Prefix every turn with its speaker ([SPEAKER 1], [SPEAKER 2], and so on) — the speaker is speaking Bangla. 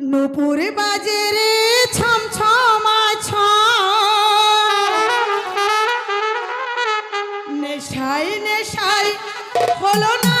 [SPEAKER 1] নূপুর বাজারে ছম ছমা নেশাই নেশাই হলো না